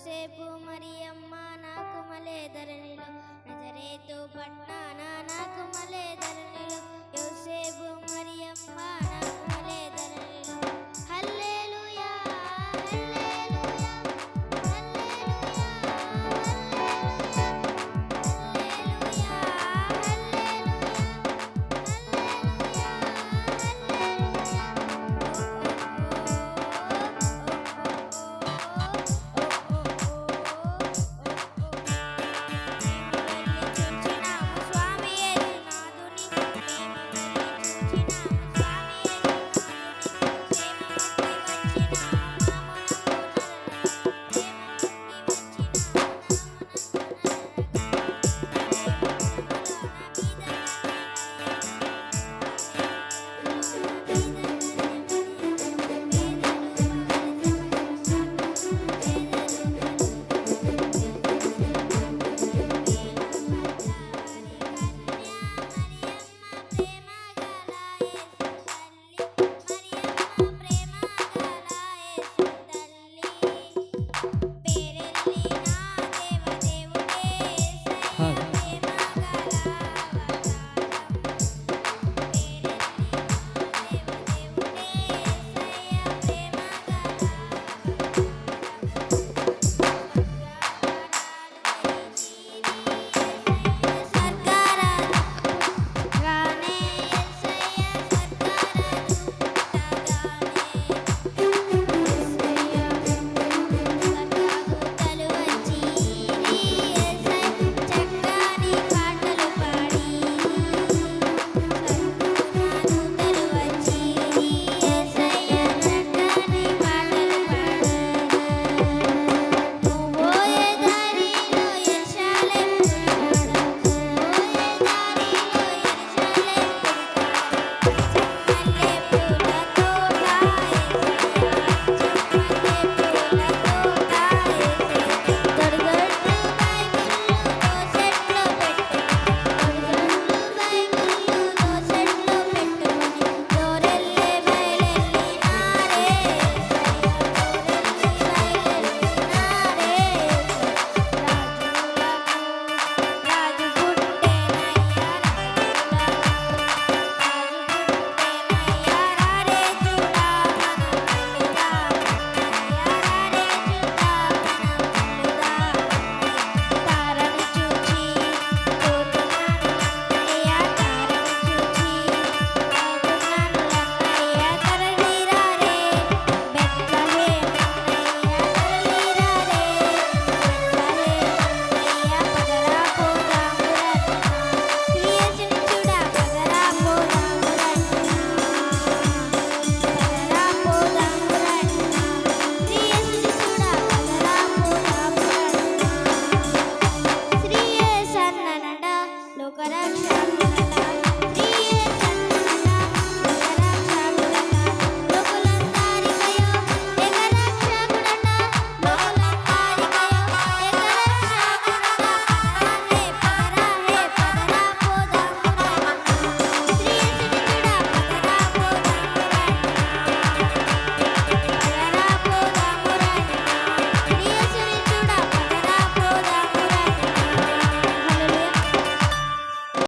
ఎంతసేపు మరి అమ్మ నాకు మలే ధరణిలో నజరేతో పట్నాన నాకు మలే ధరణిలో యోసేపు మరియమ్మ నాకు